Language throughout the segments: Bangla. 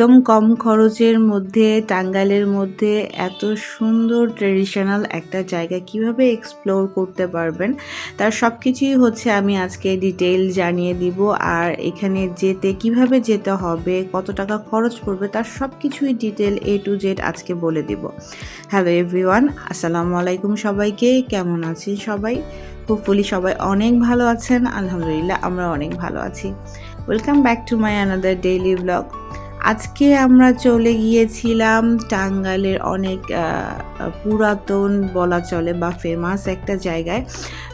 একদম কম খরচের মধ্যে, টাঙ্গাইলের মধ্যে এত সুন্দর ট্রেডিশনাল একটা জায়গা কীভাবে এক্সপ্লোর করতে পারবেন, তার সব কিছুই হচ্ছে আমি আজকে ডিটেইল জানিয়ে দিব। আর এখানে যেতে কীভাবে যেতে হবে, কত টাকা খরচ পড়বে, তার সব কিছুই ডিটেল এ টু জেড আজকে বলে দিব। হ্যালো এভরিওয়ান আসসালামু আলাইকুম সবাইকে, কেমন আছেন সবাই? হোপফুলি সবাই অনেক ভালো আছেন, আলহামদুলিল্লাহ আমরা অনেক ভালো আছি। Welcome back to my another daily blog আজকে আমরা চলে গিয়েছিলাম টাঙ্গালের অনেক পুরাতন বলা চলে বা ফেমাস একটা জায়গায়।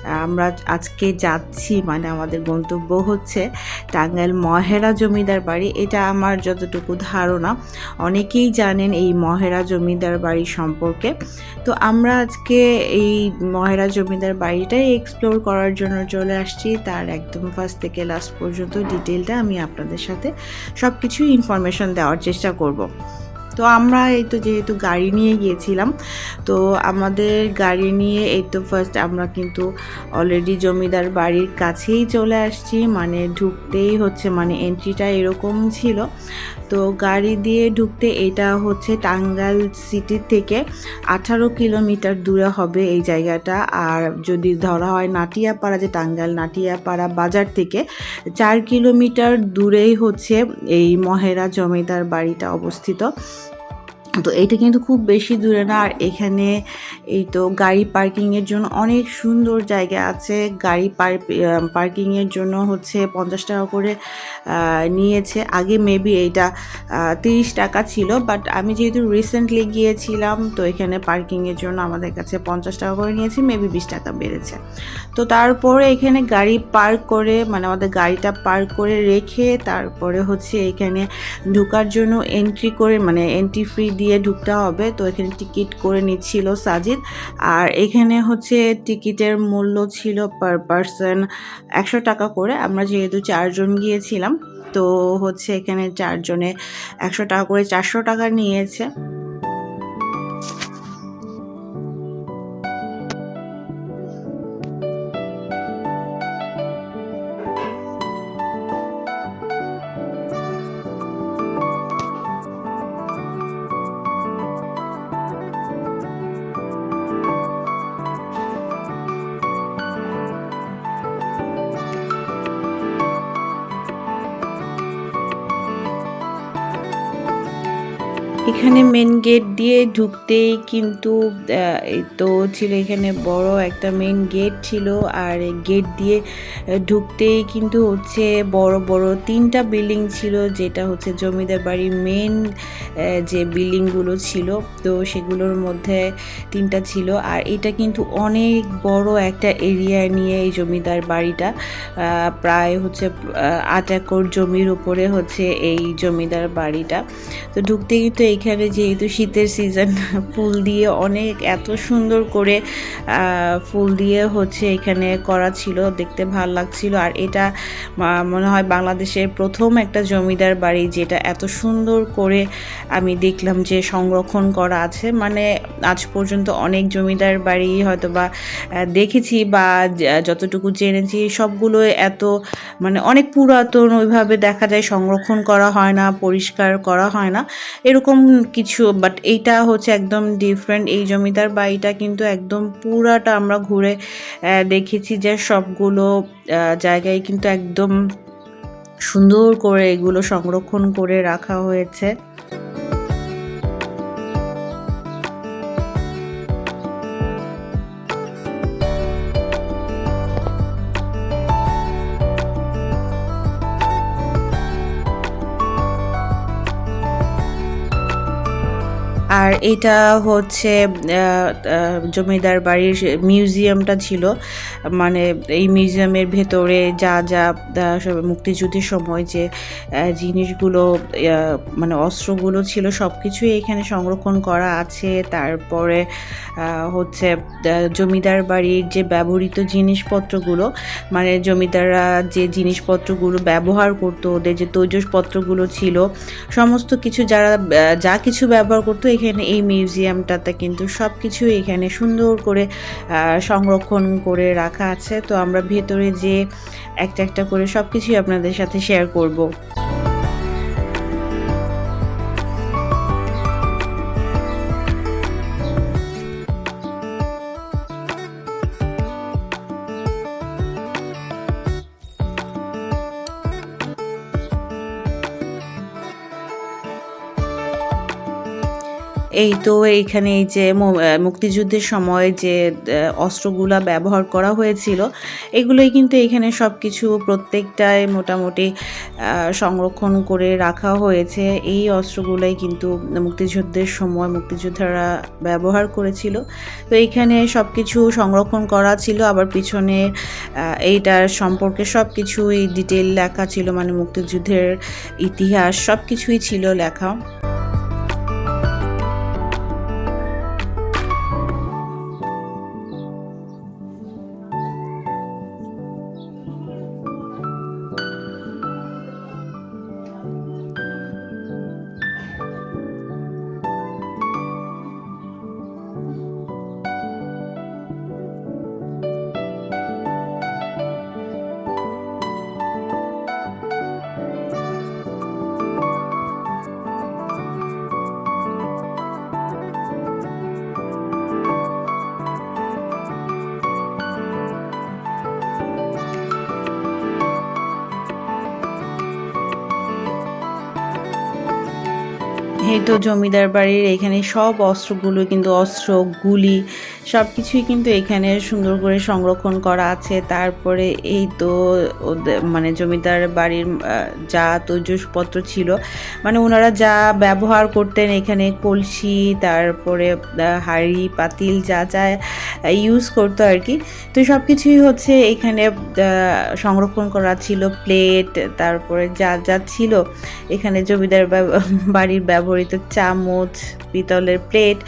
আমরা আজকে যাচ্ছি মানে আমাদের গন্তব্য হচ্ছে টাঙ্গাইল মহেরা জমিদার বাড়ি। এটা আমার যতটুকু ধারণা। অনেকেই জানেন এই মহেরা জমিদার বাড়ি সম্পর্কে। তো আমরা আজকে এই মহেরা জমিদার বাড়িটাই এক্সপ্লোর করার জন্য চলে আসছি। তার একদম ফার্স্ট থেকে লাস্ট পর্যন্ত ডিটেলটা আমি আপনাদের সাথে সব কিছু ইনফরমেশন দেওয়ার চেষ্টা করব। তো আমরা এই তো যেহেতু গাড়ি নিয়ে গিয়েছিলাম, তো আমাদের গাড়ি নিয়ে এই তো ফার্স্ট আমরা কিন্তু অলরেডি জমিদার বাড়ির কাছেই চলে আসছি মানে ঢুকতেই হচ্ছে মানে এন্ট্রিটা এরকম ছিল। তো গাড়ি দিয়ে ঢুকতে এটা হচ্ছে টাঙ্গাইল সিটি থেকে আঠারো কিলোমিটার দূরে হবে এই জায়গাটা। আর যদি ধরা হয় নাটিয়াপাড়া, যে টাঙ্গাইল নাটিয়াপাড়া বাজার থেকে চার কিলোমিটার দূরেই হচ্ছে এই মহেরা জমিদার বাড়িটা অবস্থিত। তো এইটা কিন্তু খুব বেশি দূরে না। আর এখানে এই তো গাড়ি পার্কিংয়ের জন্য অনেক সুন্দর জায়গা আছে। গাড়ি পার্কিংয়ের জন্য হচ্ছে পঞ্চাশ টাকা করে নিয়েছে। আগে মেবি এইটা তিরিশ টাকা ছিল বাট আমি যেহেতু রিসেন্টলি গিয়েছিলাম, তো এখানে পার্কিংয়ের জন্য আমাদের কাছে পঞ্চাশ টাকা করে নিয়েছি মেবি বিশ টাকা বেড়েছে। তো তারপরে এখানে গাড়ি পার্ক করে মানে আমাদের গাড়িটা পার্ক করে রেখে তারপরে হচ্ছে এখানে ঢোকার জন্য এন্ট্রি করে মানে এন্ট্রি ফ্রি দিয়ে ঢুকতে হবে। তো এখানে টিকিট করে নিচ্ছিল সাজিদ। আর এখানে হচ্ছে টিকিটের মূল্য ছিল পার পারসন একশো টাকা করে। আমরা যেহেতু চারজন গিয়েছিলাম, তো হচ্ছে এখানে চারজনে একশো টাকা করে চারশো টাকা নিয়েছে। এখানে মেন গেট দিয়ে ঢুকতেই কিন্তু তো ছিল এখানে বড় একটা মেন গেট ছিল আর গেট দিয়ে ঢুকতেই কিন্তু হচ্ছে বড় বড় তিনটা বিল্ডিং ছিল যেটা হচ্ছে জমিদার বাড়ির মেন যে বিল্ডিংগুলো ছিল। তো সেগুলোর মধ্যে তিনটা ছিল আর এটা কিন্তু অনেক বড় একটা এরিয়া নিয়ে এই জমিদার বাড়িটা প্রায় হচ্ছে আট একর জমির উপরে হচ্ছে এই জমিদার বাড়িটা। তো ঢুকতে কিন্তু এখানে যেহেতু শীতের সিজন ফুল দিয়ে অনেক, এত সুন্দর করে ফুল দিয়ে হচ্ছে এখানে করা ছিল, দেখতে ভালো লাগছিল। আর এটা মনে হয় বাংলাদেশের প্রথম একটা জমিদার বাড়ি যেটা এত সুন্দর করে আমি দেখলাম যে সংরক্ষণ করা আছে। মানে আজ পর্যন্ত অনেক জমিদার বাড়ি হয়তো বা দেখেছি বা যতটুকু জেনেছি, সবগুলো এত মানে অনেক পুরাতন, ওইভাবে দেখা যায়, সংরক্ষণ করা হয় না, পরিষ্কার করা হয় না। এরকম কিছু বাট এইটা হচ্ছে একদম ডিফারেন্ট এই জমিদার বাড়িটা কিন্তু একদম পুরাটা আমরা ঘুরে দেখেছি যে সবগুলো জায়গায় কিন্তু একদম সুন্দর করে এগুলো সংরক্ষণ করে রাখা হয়েছে। আর এটা হচ্ছে জমিদার বাড়ির মিউজিয়ামটা ছিল। মানে এই মিউজিয়ামের ভেতরে যা যা মুক্তিযুদ্ধের সময় যে জিনিসগুলো মানে অস্ত্রগুলো ছিল সব কিছুই এখানে সংরক্ষণ করা আছে। তারপরে হচ্ছে জমিদার বাড়ির যে ব্যবহৃত জিনিসপত্রগুলো মানে জমিদাররা যে জিনিসপত্রগুলো ব্যবহার করতো, ওদের যে তৈজসপত্রগুলো ছিল, সমস্ত কিছু যারা যা কিছু ব্যবহার করতো এখানে এই মিউজিয়ামটাতে কিন্তু সব কিছু এখানে সুন্দর করে সংরক্ষণ করে রাখা আছে। তো আমরা ভেতরে যে একটা একটা করে সব কিছুই আপনাদের সাথে শেয়ার করব। এই তো এইখানে এই যে মুক্তিযুদ্ধের সময় যে অস্ত্রগুলা ব্যবহার করা হয়েছিল, এগুলোই কিন্তু এখানে সব কিছু প্রত্যেকটাই মোটামুটি সংরক্ষণ করে রাখা হয়েছে। এই অস্ত্রগুলাই কিন্তু মুক্তিযুদ্ধের সময় মুক্তিযোদ্ধারা ব্যবহার করেছিল। তো এইখানে সব কিছু সংরক্ষণ করা ছিল, আবার পিছনে এইটার সম্পর্কে সব কিছুই ডিটেল লেখা ছিল মানে মুক্তিযুদ্ধের ইতিহাস সব কিছুই ছিল লেখা। এই তো জমিদার বাড়ির এখানে সব অস্ত্রগুলো কিন্তু অস্ত্র, গুলি সব কিছুই কিন্তু এখানে সুন্দর করে সংরক্ষণ করা আছে। তারপরে এই তো মানে জমিদার বাড়ির যা তৈজসপত্র ছিল মানে ওনারা যা ব্যবহার করতেন এখানে, কলসি, তারপরে হাঁড়ি, পাতিল যা যা ইউজ করতো আর কি তো সব কিছুই হচ্ছে এখানে সংরক্ষণ করা ছিল প্লেট তারপরে যা যা ছিল, এখানে জমিদার বাড়ির ব্যবহৃত চামচ, পিতলের প্লেট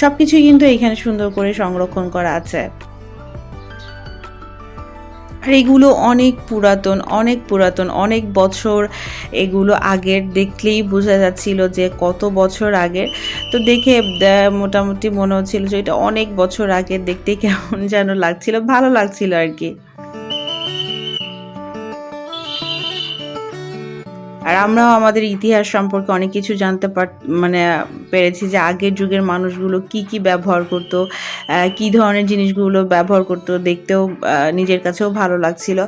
সব কিছুই কিন্তু এখানে সুন্দর করে সংরক্ষণ করা আছে। আর এগুলো অনেক পুরাতন অনেক পুরাতন, অনেক বছর এগুলো আগের দেখলেই বোঝা যাচ্ছিল যে কত বছর আগের। তো দেখে মোটামুটি মনে হচ্ছিল যে এটা অনেক বছর আগের, দেখতে কেমন যেন লাগছিল, ভালো লাগছিল আর কি। আর আমরাও আমাদের ইতিহাস সম্পর্কে অনেক কিছু জানতে পার মানে পেরেছি যে আগের যুগের মানুষগুলো কি কি ব্যবহার করতো কি ধরনের জিনিসগুলো ব্যবহার করতো, দেখতেও নিজের কাছেও ভালো লাগছিল।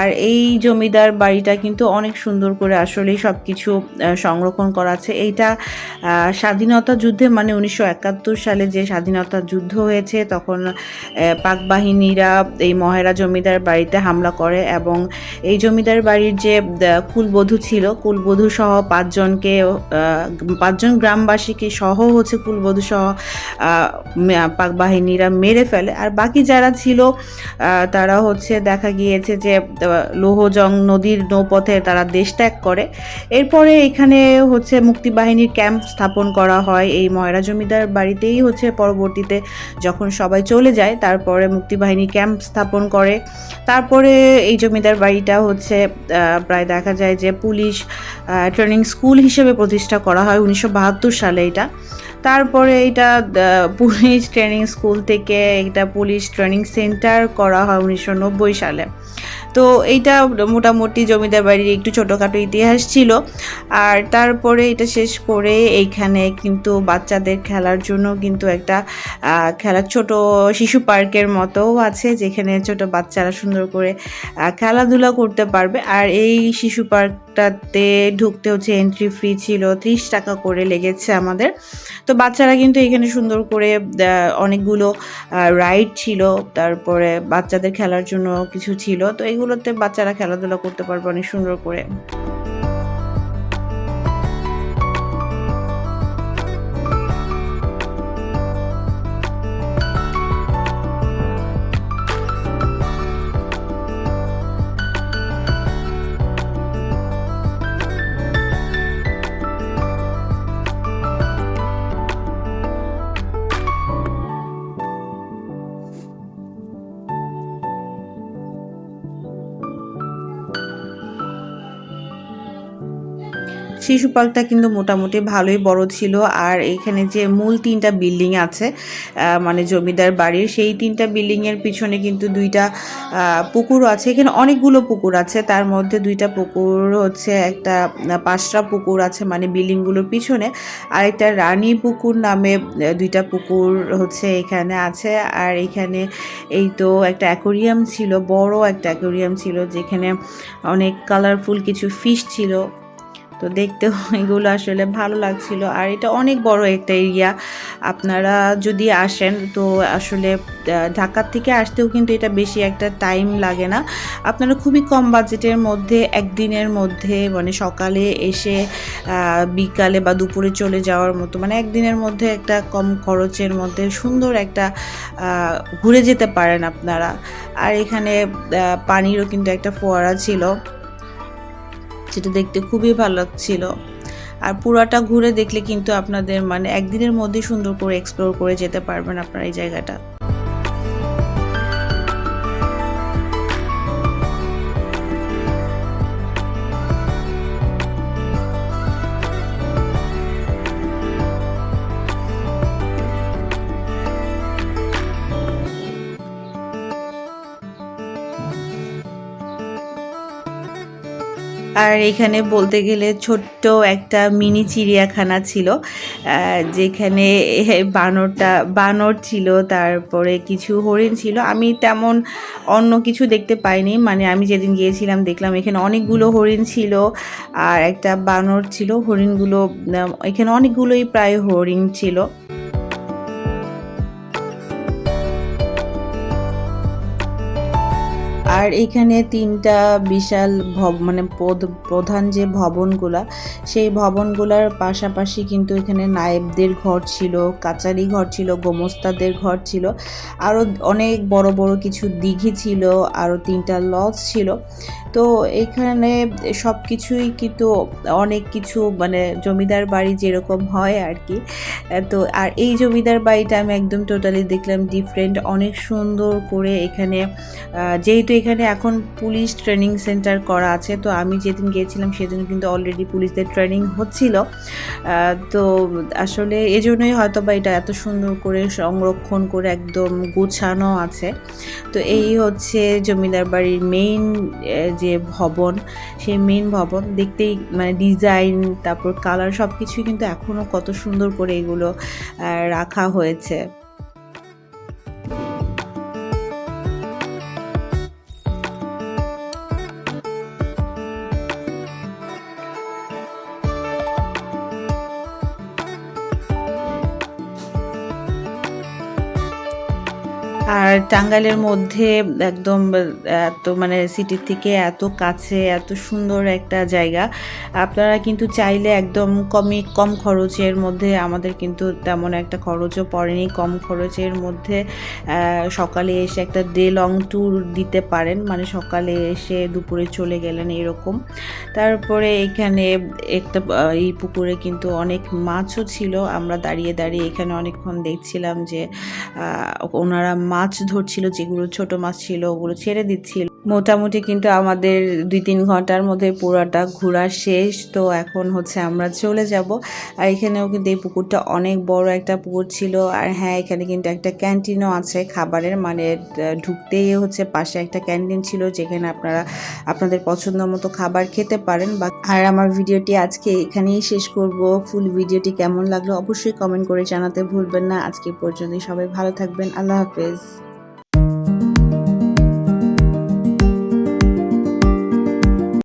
আর এই জমিদার বাড়িটা কিন্তু অনেক সুন্দর করে আসলেই সব কিছু সংরক্ষণ করা আছে। এইটা স্বাধীনতা যুদ্ধে মানে উনিশশো একাত্তর সালে যে স্বাধীনতা যুদ্ধ হয়েছে, তখন পাক বাহিনীরা এই মহেরা জমিদার বাড়িতে হামলা করে এবং এই জমিদার বাড়ির যে কুলবধূ ছিল কুলবধূ সহ পাঁচজনকে পাঁচজন গ্রামবাসীকে সহ হচ্ছে কুলবধূ সহ পাক বাহিনীরা মেরে ফেলে। আর বাকি যারা ছিল তারা হচ্ছে দেখা গিয়েছে যে লোহজং নদীর নৌপথে তারা দেশ ত্যাগ করে। এরপরে এখানে হচ্ছে মুক্তিবাহিনীর ক্যাম্প স্থাপন করা হয়। এই ময়রা জমিদার বাড়িতেই হচ্ছে পরবর্তীতে যখন সবাই চলে যায়, তারপরে মুক্তিবাহিনী ক্যাম্প স্থাপন করে। তারপরে এই জমিদার বাড়িটা হচ্ছে প্রায় দেখা যায় যে পুলিশ ট্রেনিং স্কুল হিসেবে প্রতিষ্ঠা করা হয়, উনিশশো বাহাত্তর সালে এটা। তারপরে এটা পুলিশ ট্রেনিং স্কুল থেকে এটা পুলিশ ট্রেনিং সেন্টার করা হয় উনিশশো নব্বই সালে। তো এইটা মোটামুটি জমিদার বাড়ির একটু ছোটোখাটো ইতিহাস ছিল। আর তারপরে এটা শেষ করে এইখানে কিন্তু বাচ্চাদের খেলার জন্য কিন্তু একটা খেলার ছোট শিশু পার্কের মতোও আছে, যেখানে ছোট বাচ্চারা সুন্দর করে খেলাধুলা করতে পারবে। আর এই শিশু পার্কটাতে ঢুকতে হচ্ছে এন্ট্রি ফ্রি ছিল ত্রিশ টাকা করে লেগেছে আমাদের। তো বাচ্চারা কিন্তু এখানে সুন্দর করে অনেকগুলো রাইড ছিল। তারপরে বাচ্চাদের খেলার জন্য কিছু ছিল। তো এগুলোতে বাচ্চারা খেলাধুলা করতে পারবে অনেক সুন্দর করে। শিশু পার্কটা কিন্তু মোটামুটি ভালোই বড় ছিল আর এখানে যে মূল তিনটা বিল্ডিং আছে মানে জমিদার বাড়ির, সেই তিনটা বিল্ডিংয়ের পিছনে কিন্তু দুইটা পুকুর আছে। এখানে অনেকগুলো পুকুর আছে, তার মধ্যে দুইটা পুকুর হচ্ছে একটা পাঁচটা পুকুর আছে মানে বিল্ডিংগুলোর পিছনে। আর একটা রানী পুকুর নামে দুইটা পুকুর হচ্ছে এখানে আছে। আর এখানে এই তো একটা অ্যাকোরিয়াম ছিল, বড় একটা অ্যাকোরিয়াম ছিল, যেখানে অনেক কালারফুল কিছু ফিশ ছিল। তো দেখতেও এগুলো আসলে ভালো লাগছিল। আর এটা অনেক বড় একটা এরিয়া। আপনারা যদি আসেন, তো আসলে ঢাকার থেকে আসতেও কিন্তু এটা বেশি একটা টাইম লাগে না। আপনারা খুবই কম বাজেটের মধ্যে, একদিনের মধ্যে মানে সকালে এসে বিকালে বা দুপুরে চলে যাওয়ার মতো মানে একদিনের মধ্যে একটা কম খরচের মধ্যে সুন্দর একটা ঘুরে যেতে পারেন আপনারা। আর এখানে পানিরও কিন্তু একটা ফোয়ারা ছিল। যেটা দেখতে খুবই ভালো লাগছিল। আর পুরাটা ঘুরে দেখলে কিন্তু আপনাদের মানে একদিনের মধ্যে সুন্দর করে এক্সপ্লোর করে যেতে পারবেন আপনারা এই জায়গাটা। আর এখানে বলতে গেলে ছোট্ট একটা মিনি চিড়িয়াখানা ছিল যেখানে বানরটা, বানর ছিল, তারপরে কিছু হরিণ ছিল। আমি তেমন অন্য কিছু দেখতে পাইনি মানে আমি যেদিন গিয়েছিলাম দেখলাম এখানে অনেকগুলো হরিণ ছিল আর একটা বানর ছিল। হরিণগুলো এখানে অনেকগুলোই প্রায় হরিণ ছিল। আর এখানে তিনটা বিশাল ভব মানে প্রধান যে ভবনগুলা, সেই ভবনগুলার পাশাপাশি কিন্তু এখানে নায়েবদের ঘর ছিল, কাচারি ঘর ছিল, গোমস্তাদের ঘর ছিল আরও অনেক বড় বড় কিছু দিঘি ছিল আরও তিনটা লজ ছিল। তো এখানে সব কিছুই কিন্তু অনেক কিছু মানে জমিদার বাড়ি যেরকম হয় আর কি তো আর এই জমিদার বাড়িটা আমি একদম টোটালি দেখলাম ডিফারেন্ট অনেক সুন্দর করে এখানে যেহেতু এখানে এখন পুলিশ ট্রেনিং সেন্টার করা আছে, তো আমি যেদিন গিয়েছিলাম সেদিন কিন্তু অলরেডি পুলিশদের ট্রেনিং হচ্ছিল। তো আসলে এজন্যই হয়তো বা এটা এত সুন্দর করে সংরক্ষণ করে একদম গোছানো আছে। তো এই হচ্ছে জমিদার বাড়ির মেইন যে ভবন সেই মেন ভবন, দেখতেই মানে ডিজাইন তারপর কালার সব কিছুই কিন্তু এখনও কত সুন্দর করে এগুলো রাখা হয়েছে। আর টাঙ্গাইলের মধ্যে একদম এত মানে সিটির থেকে এত কাছে, এত সুন্দর একটা জায়গা। আপনারা কিন্তু চাইলে একদম কমই, কম খরচের মধ্যে আমাদের কিন্তু তেমন একটা খরচও পড়েনি। কম খরচের মধ্যে সকালে এসে একটা ডে লং ট্যুর দিতে পারেন। মানে সকালে এসে দুপুরে চলে গেলেন এরকম। তারপরে এখানে একটা এই পুকুরে কিন্তু অনেক মাছও ছিল। আমরা দাঁড়িয়ে দাঁড়িয়ে এখানে অনেকক্ষণ দেখছিলাম যে ওনারা মাছ ধরছিল, যেগুলো ছোট মাছ ছিল, ওগুলো ছেড়ে দিচ্ছিল। মোটামুটি কিন্তু আমাদের দুই তিন ঘণ্টার মধ্যে পুরাটা ঘোরা শেষ। তো এখন হচ্ছে আমরা চলে যাব। আর এখানেও কিন্তু এই পুকুরটা অনেক বড় একটা পুকুর ছিল। আর হ্যাঁ এখানে কিন্তু একটা ক্যান্টিনও আছে খাবারের। মানে ঢুকতেই হচ্ছে পাশে একটা ক্যান্টিন ছিল, যেখানে আপনারা, আপনাদের পছন্দ মতো খাবার খেতে পারেন। বা আর আমার ভিডিওটি আজকে এখানেই শেষ করব। ফুল ভিডিওটি কেমন লাগল অবশ্যই কমেন্ট করে জানাতে ভুলবেন না। আজকে পর্যন্ত সবাই ভালো থাকবেন। আল্লাহ হাফেজ।